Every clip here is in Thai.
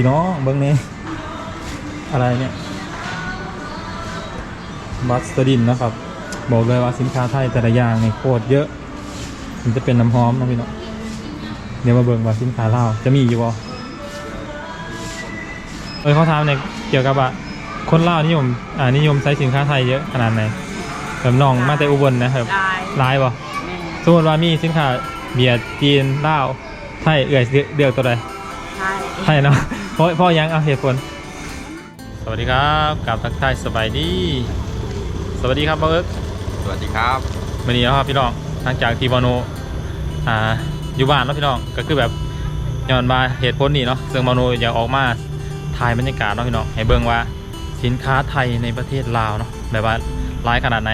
พี่น้องเบิ้งนี้อะไรเนี่ยบัสตดินนะครับ บอกเลยว่าสินค้าไทยแต่ละอย่างนี่โคตรเยอะ มันจะเป็นน้ำหอมนะพี่น้องเดี๋ยวมาเบิ่งว่าสินค้าลาวจะมีอยู่บ่เอ้ยเขาถามเนี่ยเกี่ยวกับว่าคนลาวนิยมอ่านิยมใช้สินค้าไทยเยอะขนาดไหนแบบน้องมาแต่อุบลนะครับได้หลายบ่แม่สมมติว่ามีสินค้าเบียร์จีนลาวไทยเอื่อยเลือกตัวใดใช่ใช่เนาะเพราะเพราะยังเอาเหตุผล สวัสดีครับกับทักทายสบายดี สวัสดีครับเบิร์กสวัสดีครับวันนี้นะครับพี่น้องหลังจากที่บอโนอ่าอยู่บ้านเนาะพี่น้องก็คือแบบย้อนมาเหตุผลนี่เนาะซึ่งบอโนอยากออกมาถ่ายบรรยากาศเนาะพี่น้องให้เบิ่งว่าสินค้าไทยในประเทศลาวเนาะแบบว่าร้ายขนาดไหน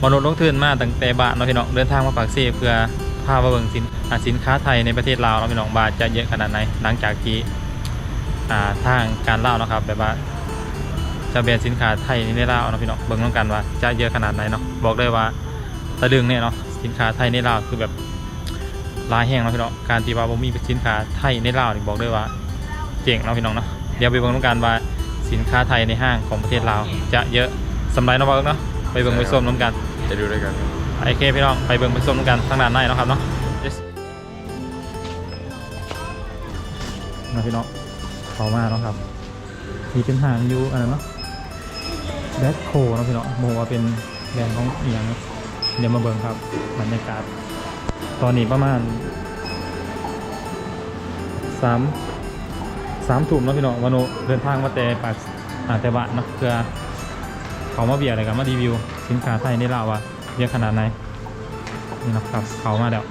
บอโนลงทุนมาตั้งแต่บ้านเนาะพี่น้องเดินทางมาปากเซ่เพื่อพามาเบิ่งสินอ่าสินค้าไทยในประเทศลาวเนาะพี่น้องว่าจะเยอะขนาดไหนหลังจากที่อ่า ทางการเล่าเนาะครับแบบว่าจะแบรนด์สินค้าไทยนี่ได้เล่าเนาะพี่น้องเบิ่งน้องกันว่าจะเยอะขนาดไหนเนาะบอกเลยว่าตะลึงเนี่ยเนาะสินค้าไทยในลาวคือแบบหลายแห่งเนาะพี่น้องการที่ว่าบ่มีสินค้าไทยในลาวนี่บอกเลยว่าเจ๋งเนาะพี่น้องเนาะเดี๋ยวไปเบิ่งน้องกันว่าสินค้าไทยในห้างของประเทศลาวจะเยอะสำไรเนาะเบิ่งเนาะไปเบิ่งไปส้มน้ำกันจะดูด้วยกันครับโอเคพี่น้องไปเบิ่งไปส้มน้ำกันทางด้านในเนาะครับเนาะ Yes นะพี่น้อง เขามาเนาะครับมีเป็นหางยูอันนั้นเนาะแบทโคเนาะพี่เนาะโมว่าเป็นแบรนด์ของเอียงเนาะเดี๋ยวมาเบิ่งครับบรรยากาศ ตอนนี้ประมาณสามสามทุ่มเนาะพี่เนาะวาโนเดินทางมาแต่ปากอ่าแต่บ้านเนาะเพื่อเขามาเบียร์อะไรกันมารีวิว สินค้าไทยในลาวว่าเยอะขนาดไหนนี่นะครับเขามาแล้ว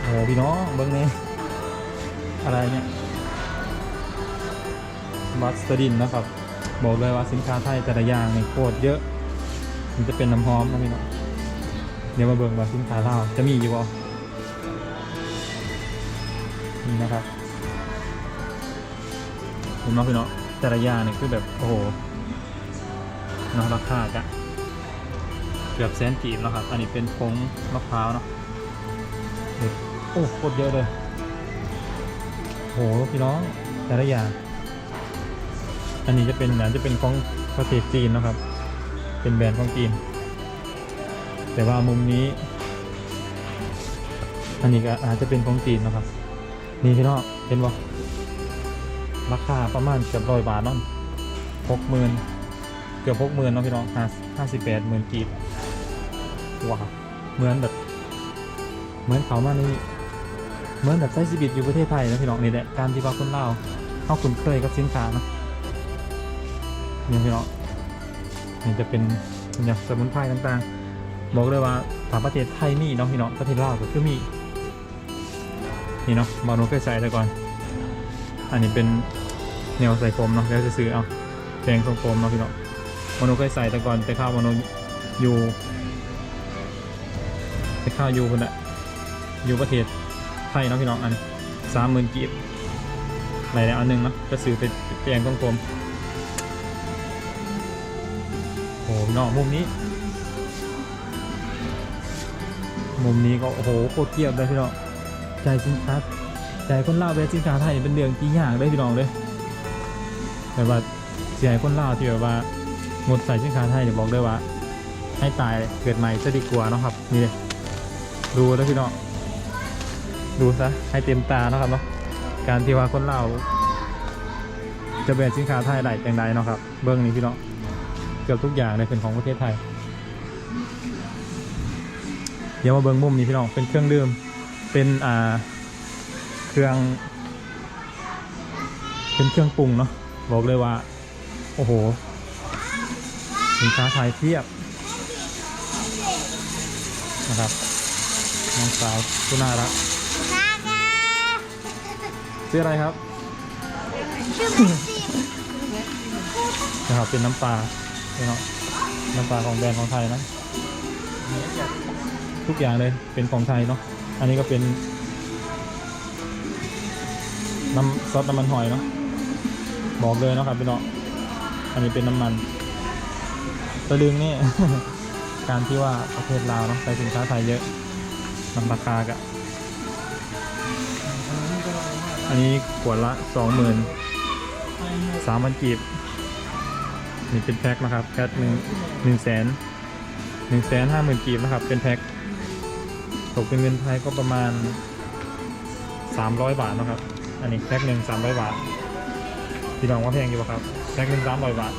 โอ้พี่น้องเบิ่งนี่อะไรเนี่ย บัสตอร์ดินนะครับ บอกเลยว่าสินค้าไทยแต่ละอย่างนี่โคตรเยอะ มันจะเป็นน้ำหอมนะพี่น้องเดี๋ยวมาเบิ่งว่าสินค้าลาจะมีอยู่บ่นี่นะครับเห็นไหมพี่น้องแต่ละอย่างนี่คือแบบโอ้โหเนาะราคากะเกือบแสนกีบแล้วครับ อันนี้เป็นผงมะพร้าวเนาะเด็กโอ้โคตรเยอะเลยโหพี่น้องแต่ละอย่าง อันนี้จะเป็นอันจะเป็นของประเทศจีนนะครับ เป็นแบรนด์ของจีน แต่ว่ามุมนี้ อันนี้ก็อาจจะเป็นของจีนนะครับ นี่พี่น้องเห็นบ่ราคาประมาณเกือบร้อยบาทเนาะหกหมื่นเกือบหกหมื่นเนาะพี่น้องห้าสิบแปดหมื่นกีบว้าวเหมือนแบบ เหมือนเขามานี่เหมือนแบบใช้ชีวิตอยู่ประเทศไทยนะพี่น้องนี่แหละการที่ว่าคนเล่าเข้าคุ้นเคยกับสินค้านะ นี่พี่น้องนี่จะเป็นเนี่ยสมุนไพรต่างๆ บอกเลยว่าถามประเทศไทยมีเนาะพี่น้องประเทศลาวก็คือมี นี่เนาะบาโนเคยใส่แต่ก่อน อันนี้เป็นแนวใส่โฟมเนาะแล้วจะซื้อเอาแปรงทรงโฟมเนาะพี่น้องบาโนเคยใส่แต่ก่อนแต่ข้าวบาโนอยู่แต่ข้าวอยู่คนละอยู่ประเทศไทยเนาะพี่น้องอันสามหมื่นกีบไหลายๆอันหนึ่งเนาะก็ซื้อไปแปรงทรงโฟม โอ้โหเนาะมุมนี้ มุมนี้ก็โอ้โหโคตรเทียบเลยพี่น้องใจสินค้าใจคนล่าเวสินค้าไทยเป็นเรื่องที่ยากเลยพี่น้องเลยแต่ว่าเสียให้คนล่าที่แบบว่างดใส่สินค้าไทยเดี๋ยวบอกเลยว่า ให้ตายเกิดใหม่จะดีกว่านะครับนี่เลยดูแล้วพี่น้องดูซะให้เต็มตาเนาะครับเนาะการที่ว่าคนเลาจะแบนสินค้าไทยได้จังใดเนาะครับ เบื้องนี้พี่น้อง เกือบทุกอย่างเลยเป็นของประเทศไทย เดี๋ยวมาเบิ้งมุมนี้พี่น้องเป็นเครื่องดื่มเป็นอ่าเครื่อง เป็นเครื่องปรุงเนาะบอกเลยว่า โอ้โหสินค้าไทยเทียบนะครับน้องสาวผู้น่ารักชื่ออะไรครับนะครับเป็นน้ำปลา เนาะน้ำปลาของแบรนด์ของไทยนะ ทุกอย่างเลยเป็นของไทยเนาะอันนี้ก็เป็นน้ำซอสน้ำมันหอยเนาะบอกเลยเนาะครับพี่เนาะอันนี้เป็นน้ำมันตะลึงนี่ การที่ว่าประเทศลาวเนาะใช้สินค้าไทยเยอะนำราคากะอันนนี้ขวดละสองหมื่นสามพันกีบ นี่เป็นแพ็คนะครับแพ็คหนึ่งหนึ่งแสนหนึ่งแสนห้าหมื่นกีบนะครับ เป็นแพ็คตกเป็นเงินไทยก็ประมาณสามร้อยบาทนะครับ อันนี้แพ็คหนึ่งสามร้อยบาทพี่น้องว่าแพงอยู่ปะครับแพ็คหนึ่งสามร้อยบาท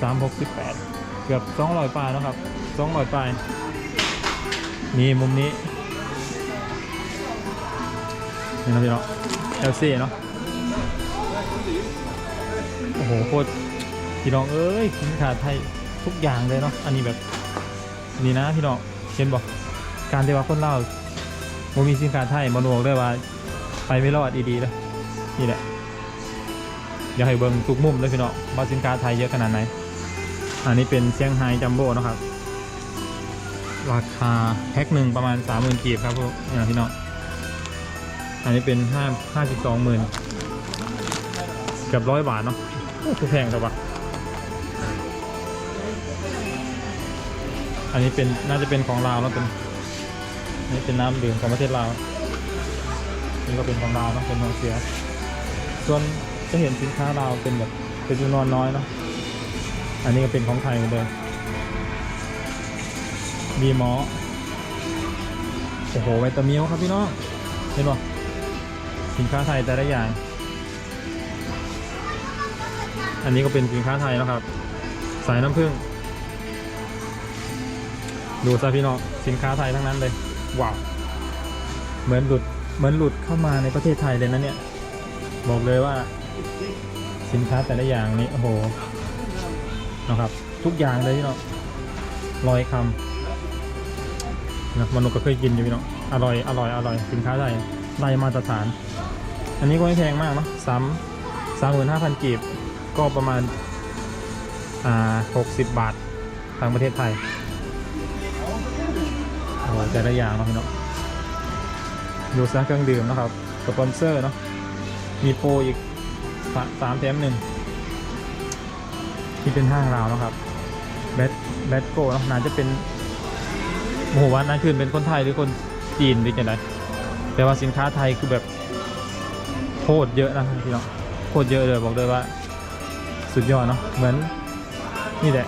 สามหกสิบแปดเกือบสองร้อยปลายนะครับสองร้อยปลายนี่มุมนี้นี่นะพี่เนาะเอลซีเนาะโอ้โหโคตร พี่น้องเอ้ยสินค้าไทยทุกอย่างเลยเนาะ อันนี้แบบนี่นะพี่น้องเห็นบอกการที่ว่าคนเล่าโมมีสินค้าไทยมันบอกได้ว่าไปไม่รอดดีๆเลยนี่แหละอยากให้เบิ่งทุกมุมเลยพี่น้องว่าสินค้าไทยเยอะขนาดไหน อันนี้เป็นเซี่ยงไฮ้จัมโบ้นะครับ ราคาแพ็คหนึ่งประมาณสามหมื่นกีบครับพวกนี่พี่น้องอันนี้เป็นห้าห้าสิบสองหมื่นเกือบร้อยบาทเนาะโอ้โหแพงจังวะ อันนี้เป็นน่าจะเป็นของลาวแล้วเป็นนี่เป็นน้ำดื่มของประเทศลาวนี่ก็เป็นของลาวนะเป็นของเสีย ส่วนจะเห็นสินค้าลาวเป็นแบบเป็นจำนวนน้อยเนาะอันนี้ก็เป็นของไทยเหมือนเดิมมีหมอโอ้โหไวตามิลครับพี่น้องเห็นป่ะสินค้าไทยแต่ละอย่าง อันนี้ก็เป็นสินค้าไทยนะครับ สายน้ำผึ้ง ดูซะพี่น้องสินค้าไทยทั้งนั้นเลยว้าวเหมือนหลุดเหมือนหลุดเข้ามาในประเทศไทยเลยนะเนี่ย บอกเลยว่า สินค้าแต่ละอย่างนี้โอ้โหนะครับ ทุกอย่างเลยพี่น้องลอยคำนะมนุษย์ก็เคยกินอยู่พี่น้องอร่อยอร่อยอร่อยสินค้าไทยไล่มาตรฐาน อันนี้ก็ไม่แพงมากเนาะสามสามหมื่นห้าพันกีบก็ประมาณอ่าหกสิบบาททางประเทศไทย แต่ละอย่างเนาะพี่น้องดูซะเครื่องดื่มนะครับสปอนเซอร์เนาะมีโปรอีกสามแถมหนึ่งที่เป็นห้างราวนะครับแบทแบทโก้เนาะน่าจะเป็นโอ้โหวันนั้นคืนเป็นคนไทยหรือคนจีนหรือจะไงแต่ว่าสินค้าไทยคือแบบโคตรเยอะนะพี่น้องโคตรเยอะเลยบอกเลยว่า สุดยอดเนาะเหมือนนี่แหละ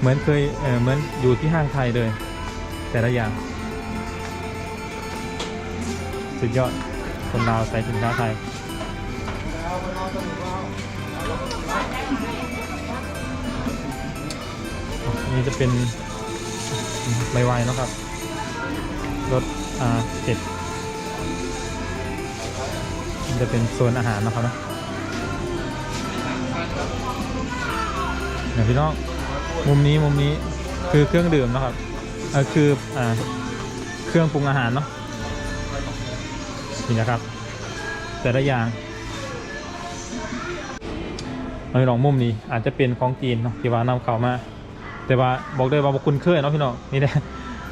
เหมือนเคยเออเหมือนอยู่ที่ห้างไทยเลย แต่ละอย่าง สุดยอด คนลาวใส่สินค้าไทยนี่จะเป็นใบไวน์เนะครับ รถอ่าเจ็ดจะเป็นโซนอาหารนะครับนะเดี๋ยวพี่น้องมุมนี้มุมนี้คือเครื่องดื่มนะครับคืออ่าเครื่องปรุงอาหารเนาะ นี่นะครับ แต่ละอย่างเราลองมุมนี้อาจจะเป็นของจีนเนาะที่ว่านำเข้ามา แต่ว่าบอกได้ว่าบ่คุ้นเคยเนาะพี่น้องนี่แหละ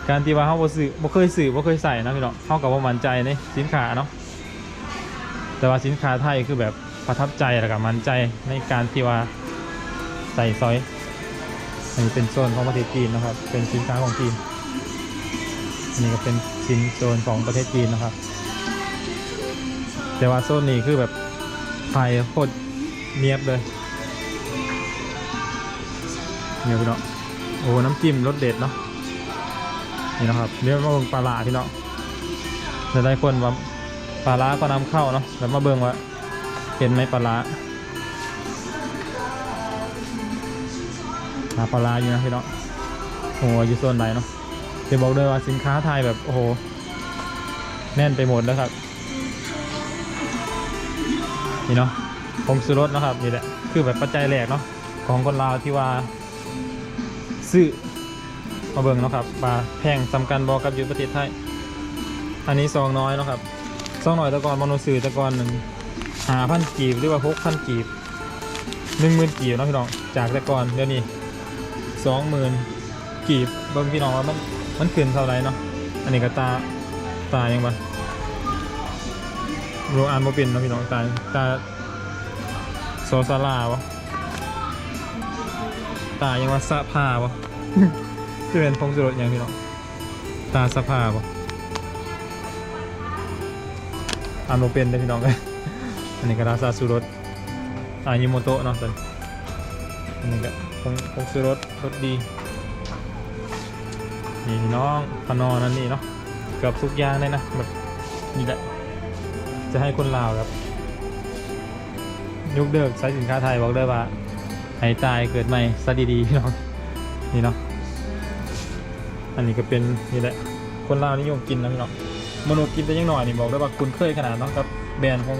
การที่ว่าเฮาบ่ซื้อบ่เคยซื้อบ่เคยใส่นะพี่น้องเฮาก็บ่มั่นใจในสินค้าเนาะแต่ว่าสินค้าไทยคือแบบประทับใจแล้วก็มั่นใจในการที่ว่าใส่ซอยอันนี้เป็นโซนของประเทศจีนนะครับ เป็นสินค้าของจีนอันนี้ก็เป็นสินโซนของประเทศจีนนะครับ แต่ว่าโซนนี้คือแบบไทยโคตรเนียบเลยเนี่ยพี่น้องโอ้น้ำจิ้มรสเด็ดเนาะนี่นะครับเรียกว่าเบิงปลาลาพี่น้องหลายคนว่าปลาลาก็นำเข้าเนาะแล้วมาเบิงว่าเห็นไหมปลาลาหาปลาลาอยู่นะพี่น้องโอ้อยู่โซนไหนเนาะจะบอกเลยว่าสินค้าไทยแบบโอ้โหแน่นไปหมดแล้วครับ นี่เนาะผงสุรสนะครับนี่แหละคือแบบปัจจัยแรกเนาะของคนลาวที่ว่าซื้อมาเบิ่งเนาะครับปลาแพงสำคัญบอกกับอยู่ประเทศไทยอันนี้ซองน้อยเนาะครับซองหน้อยตะกอนมโนซื้อตะกอนหนึ่งหาพันกีบหรือว่าหกพันกีบหนึ่งหมื่นกีบเนาะพี่น้องจากตะกอนเดี๋ยวนี้สองหมื่นกีบเบิ่งพี่น้องว่ามันมันขึ้นเท่าไหรเนาะอันนี้ก็ตาตายังปะรู้อ่านบ่เป็นนะพี่น้องตาตาโซซาลาวะตายังว่าสะพาวะจะเป็นพงสุรสอย่างพี่น้องตาสะพาวะอ่านโมเป็นเลยพี่น้องเลยอันนี้ก็ราซาซูรสอายิโมโตะเนาะตัวนี้อันนี้ก็คงคงซูรสรสดีนี่พี่น้องพนอนั่นนี่เนาะเกือบทุกอย่างเลยนะแบบนี่แหละ จะให้คนลาวครับยุคเดิกใช้สินค้าไทยบอกได้ว่าให้ตายเกิดใหม่ซะดีๆพี่น้องนี่เนาะอันนี้ก็เป็นนี่แหละคนลาวนิยมกินนะพี่น้องมนุษย์กินแต่ยังหน่อยนี่บอกได้ว่าคุณเคยขนาดเนาะกับแบรนด์ของ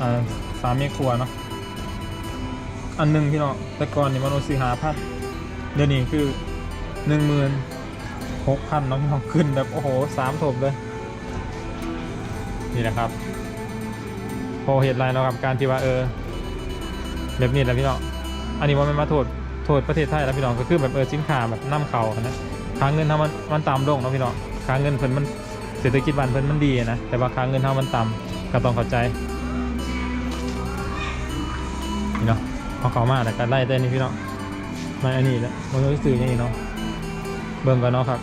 อ่าสามเมครัวเนาะอันหนึ่งพี่น้องแต่ก่อนนี่มนุษย์ซื้อหาพันเดี๋ยวนี้คือหนึ่งหมื่นหกพันนาะพี่น้องขึ้นแบบโอ้โหสามถบเลยนี่นะครับ อเหตุไรเนาะกับการที่ว่าเออแบบนี้แหละพี่น้องอันนี้ว่ามันมาโทษโทษประเทศไทยแล้วพี่น้องก็คือแบบเออสินค้าแบบน้ำเขานะค้าเงินทามันมันต่ำลงเนาะพี่น้องค้าเงินเพิ่นมันเศรษฐกิจบ้านเพิ่นมันดีนะแต่ว่าค้าเงินท่ามันต่ำก็ต้องเข้าใจนี่เนาะเอาเขามาแต่การไล่ได้นี่พี่น้องมาอันนี้แหละมันก็สื่ออย่างนี้เนาะเบิ่งกันเนาะครับ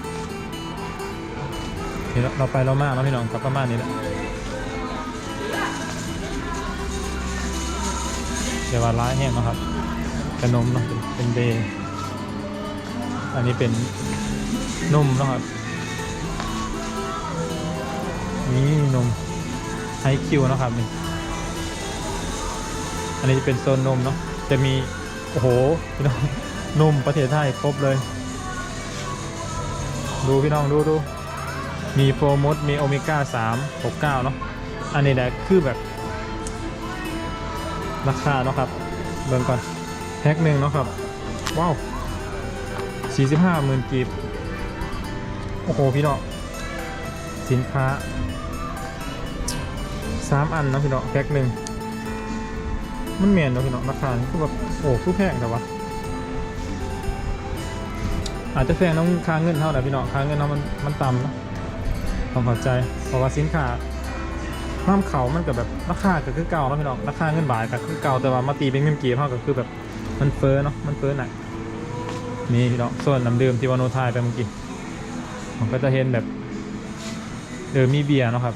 นี่เราเราไปเรามาเนาะพี่น้องกับประมาณนี้แหละ เดี๋ยวว่าร้ายแห้งนะครับ ขนมเนาะเป็นเป็นเดย์อันนี้เป็นนุ่มนะครับ นี่นมไฮคิวนะครับนี่อันนี้จะเป็นโซนนมเนาะจะมี โอ้โหพี่น้องนมประเทศไทยครบเลย ดูพี่น้องดูดูมีโปรโมทมีโอเมก้า3 6 9เนาะอันนี้แหละคือแบบ ราคาเนาะครับ เบิ่งก่อนแพ็คหนึ่งเนาะครับ ว้าว45หมื่นกีบ โอ้โห พี่เน้องสินค้า3อันเนาะพี่เน้องแพ็คหนึ่งมันเมียนเนาะพี่เน้องราคาคือแบบโอ้คือแพงแต่ว่าอาจจะแพงน้องค่าเงินเท่าไหร่พี่เน้องค่าเงินเท่ามันมันต่ำเนาะต้องเข้าใจเพราะว่าสินค้า น้ำเขามันกับแบบราคาก็คือเก่าเนาะพี่น้องราคาเงินบาทก็คือเก่าแต่ว่ามาตีเป็นเงินกีบเท่าก็คือแบบมันเฟ้อเนาะมันเฟ้อหนักนี่พี่น้องส่วนน้ำดื่มที่วาโนทายไปเมื่อกี้ผมก็จะเห็นแบบเออมีเบียร์เนาะครับ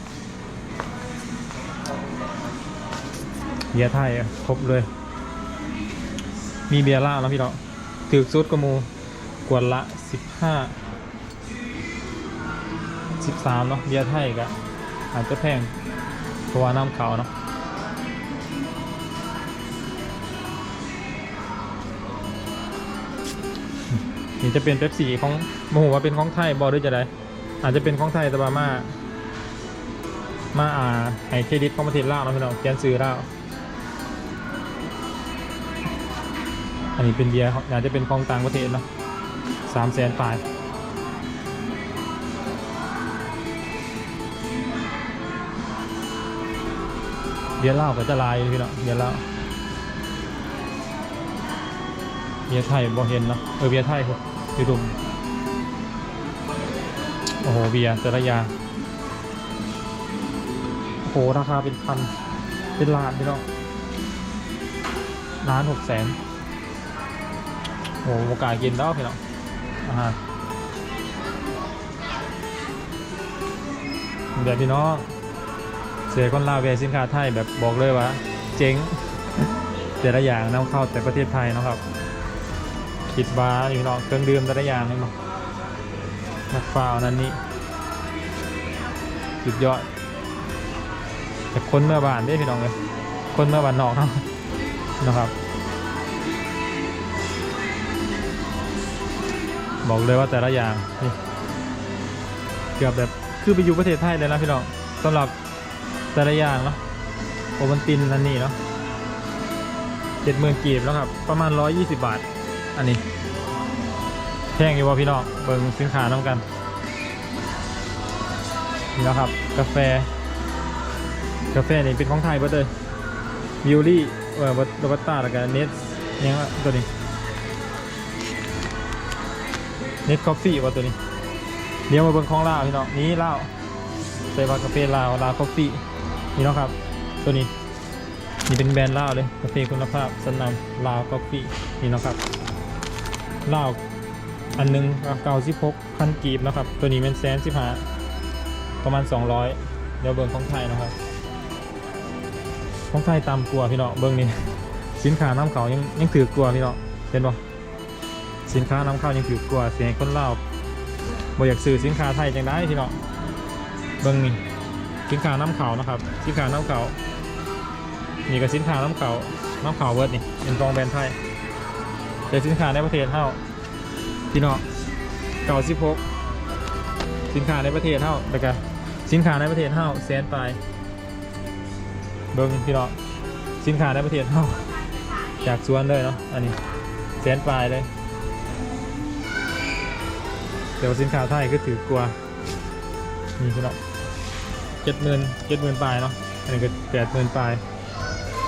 เบียร์ไทยครบเลย มีเบียร์ล้าเนาะพี่น้องถือซุดกมูกวดละสิบห้าสิบสามเนาะเบียร์ไทยก็อาจจะแพง เพราะว่าน้ำเขาเนาะนี่จะเป็นเป๊ปซี่ของโมโหว่าเป็นของไทยบอหรือจะได้อาจจะเป็นของไทยแต่ว่ามามาอ่าให้เครดิตของประเทศลาวเนาะพี่น้องเขียนซื้อลาวอันนี้เป็นเบียร์องอาจจะเป็นของต่างประเทศเนาะสามแสนปลาย เบียร์เหล้าก็จะลายพี่เนาะเบียร์เหล้าเบียร์ไทยบ่เห็นเนาะเออเบียร์ไทยครับอยู่ดุมโอ้โหเบียร์แต่ละอย่างโอ้โหราคาเป็นพันเป็นล้านพี่เน้องล้านหกแสนโอ้โหโอกาสกินแล้วพี่เน้องอาหารเดี๋ยวพี่น้อง เสียคนลาวเวสินค้าไทยแบบบอกเลยว่า เจ๊งแต่ละอย่างนำเข้าแต่ประเทศไทยนะครับ คิดบาอยู่เนาะเครื่องดื่มแต่ละอย่างเลยเนาะนักฟาวนั่นนี่สุดยอดแต่คนเมื่อบานได้พี่น้องเลยคนเมื่อบานนอกนะนะครับ บอกเลยว่าแต่ละอย่างนี่เกือบแบบคือไปอยู่ประเทศไทยเลยนะพี่น้องสำหรับ แต่ละอย่างเนาะโอวันตินนันนี่เนาะเจ็ดหมื่นกีบแล้วครับ ประมาณร้อยยี่สิบบาท อันนี้แพงอยู่ว่พี่น้องเบิ่งสินค้าน้ำกันนี่นะครับ กาแฟ กาแฟนี่เป็นของไทยเบิดเลยวิวลี่เออบัตบัตตาแล้วกันเนสยังตัวนี้เนสคอฟฟี่ว่าตัวนี้ เดี๋ยวมาเบิ่งของลาวพี่น้องนี่ลาวเซวากาแฟลาวลาวคอฟฟี่ นี่เนาะครับ ตัวนี้นี่เป็นแบรนด์ลาวเลยกาแฟคุณภาพสนำลาวคอฟฟี่นี่เนาะครับลาวอันหนึงเก้าสิบหกพันกีบนะครับ ตัวนี้เป็นแสนสิบห้าประมาณ 200 เดี๋ยวเบิร์ของไทยนะครับ ของไทยต่ำกว่าพี่เน้องเบิ้งนี่สินค้าน้ำเขายังยังถือกลัวพี่เน้องเห็นบ่สินค้าน้ำเข้ายังถือกลัวเสียงคนเล่าบ่อยากซื้อสินค้าไทยจังได้พี่เน้องเบิ้งนี่ สินค้าน้ำเขานะครับ สินค้าน้ำเขานี่ก็สินค้าน้ำเขาน้ำเขาเวิร์ดนี่เป็นกองแบรนด์ไทยแต่สินค้าในประเทศเท่าพี่น้องเก่าสิบหกสินค้าในประเทศเท่าแล้วก็สินค้าในประเทศเท่าแสนปลายเบิ้งพี่น้องสินค้าในประเทศเท่าจากสวนเลยเนาะอันนี้แสนปลายเลยเดี๋ยวสินค้าไทยก็ถือกลัวนี่พี่น้อง เจ็ดหมื่นเจ็ดหมื่นปลายเนาะอันนี้ก็แปดหมื่นปลาย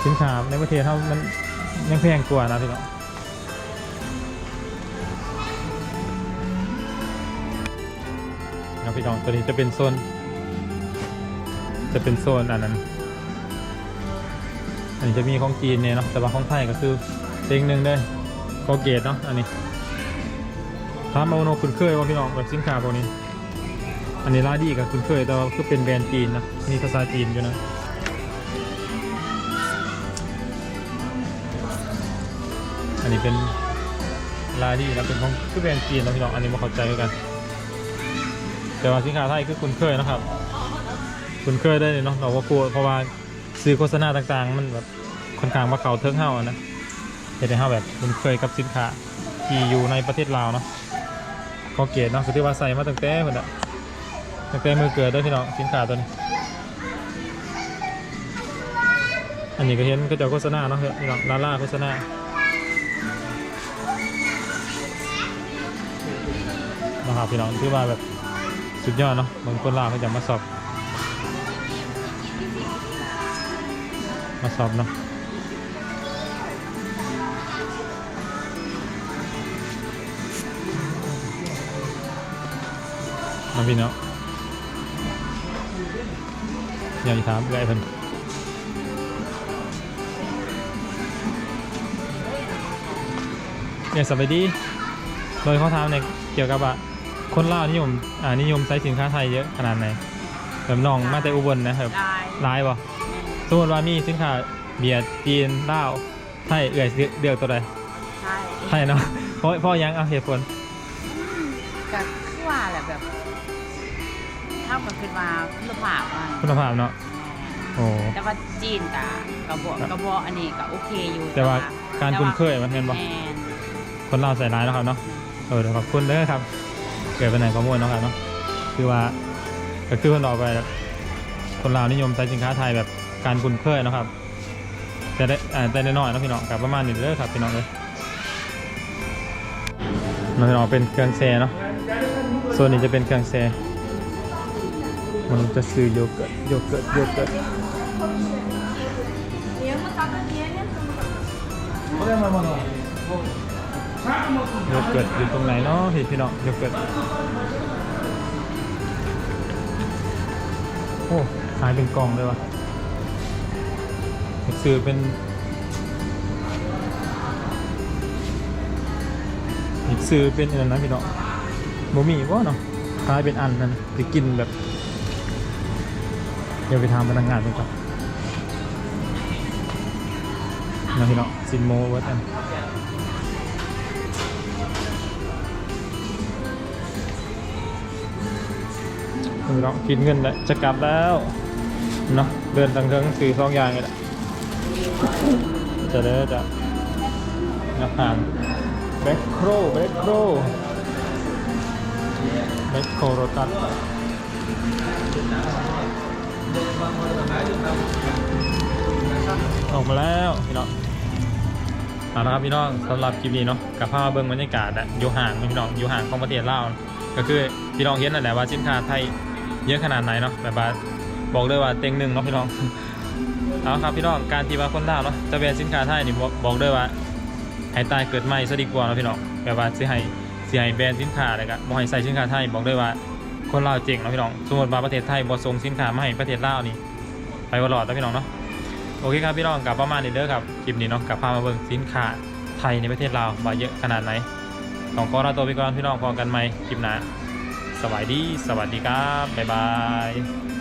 สินค้าในประเทศเท่ามันยังแพงกว่านะพี่น้องเนาะพี่น้องตัวนี้จะเป็นโซน จะเป็นโซนอันนั้น อันนี้จะมีของจีนเนี่ยเนาะ แต่ว่าของไทยก็คือเต็งหนึ่งเลยโกเกตเนาะ อันนี้ถ้ามาโนคุณเคยว่าพี่น้องแบบสินค้าพวกนี้ อันนี้ลาดีกับคุณเคยแต่ว่าคือเป็นแบรนด์จีนนะ มีภาษาจีนอยู่นะ อันนี้เป็นลาดีแล้วเป็นของคือแบรนด์จีนนะพี่น้อง อันนี้มาเข้าใจกัน แต่ว่าสินค้าไทยคือคุณเคยนะครับ คุณเคยได้เนาะเราก็กลัวเพราะว่าซื้อโฆษณาต่างๆ มันแบบค่อนข้างมาเขาเทิงเฮาอะนะเห็นได้เฮาแบบคุ้นเคยกับสินค้าที่อยู่ในประเทศลาวเนาะก็เกตเนาะคือที่ว่าใส่มาตั้งแต่เพิ่นอะ ตั้งแต่มือเกิดด้วยพี่น้องสินค้าตัวนี้ อันนี้ก็เห็นก็จะโฆษณาเนาะพี่น้องลาล่าโฆษณานะครับพี่น้องที่ว่าแบบสุดยอดเนาะบางคนลาวเขาจะมาสอบ มาสอบเนาะมาพี่เนาะ ยากจะถามเพื่อนเพิ่นเนี่ยสวัสดี โดยเขาถามเนี่ยเกี่ยวกับว่าคนลาวนิยมอ่านิยมใช้สินค้าไทยเยอะขนาดไหนแบบน้องมาแต่อุบลนะครับได้ร้ายบ่สมมติว่ามีสินค้าเบียร์จีนลาวไทยเอื่อยสิเลือกตัวใดใช่ไทยเนาะเพราะเพราะหยังเอาเหตุผลก็คือว่าแหละแบบ ถ้ามันขึ้นมาคุณภาพมันคุณภาพเนาะโอ้แต่ว่าจีนกะกระบอกกระบอกอันนี้ก็โอเคอยู่แต่ว่าการคุ้นเคยมันเป็นบ่แมนคนลาวใส่ร้ายเนาะครับเนาะเออเดี๋ยวขอบคุณเด้อครับ เกิดไปไหนข้อมูลเนาะครับเนาะคือว่าก็คือคนออกไปแบบคนลาวนิยมใช้สินค้าไทยแบบการคุ้นเคยเนาะครับ แต่ได้อ่าแต่น้อยๆเนาะพี่น้องกับประมาณนี้เด้อครับพี่น้องเลยน้องพี่น้องเป็นเครื่องแซ่เนาะส่วนนี้จะเป็นเครื่องแซ่ มันจะซื้อโยเกิร์ตโยเกิร์ตโยเกิร์ตโยเกิร์ตอยู่ตรงไหนเนาะพี่พี่น้องโยเกิร์ตโอ้ขายเป็นกล่องเลยวะซื้อเป็นซื้อเป็นอันนั้นะพี่น้องบะหมี่ว่าเนาะขายเป็นอันนั่นจะกินแบบ ดี๋ยวไปทำพนักงานดูก่อนนะพี่น้องซินโมเวิร์ดอันพี่น้องกินเงินแล้วจะกลับแล้วเนาะเดินทางเทิงสื่อสองยางเลยแหละจะได้จะนักผ่านแบ็คโครแบ็คโครแบ็คโครโรตัส ออกมาแล้วพี่น้องเอาละครับพี่น้องสำหรับคลิปนี้เนาะกับภาพเบิ้งบรรยากาศอะอยู่ห่างพี่น้องอยู่ห่างของประเทศลาวก็คือพี่น้องเห็นนั่นแหละว่าสินค้าไทยเยอะขนาดไหนเนาะแบบว่าบอกเลยว่าเต็งหนึ่งเนาะพี่น้องเอาครับพี่น้องการที่ว่าคนลาวเนาะจะเป็นสินค้าไทยนี่บอกบอกเลยว่าให้ตายเกิดใหม่ซะดีกว่าเนาะพี่น้องแบบว่าสิให้สิให้แบรนด์สินค้าอะไรก็บ่ให้ใส่สินค้าไทยบอกเลยว่า คนลาวเจ๋งเนาะพี่น้อง สมมติว่าประเทศไทยบอส่งสินค้ามาให้ประเทศลาวนี่ ไปตลอดนะพี่น้องเนาะ โอเคครับพี่น้องกลับประมาณนี้เด้อครับ คลิปนี้เนาะกลับพามาเบิ่งสินค้าไทยในประเทศลาวมาเยอะขนาดไหนของกอลาตัวไปก่อนพี่น้องพอกันไหมคลิปหน้าสวัสดี สวัสดีครับ บ๊ายบาย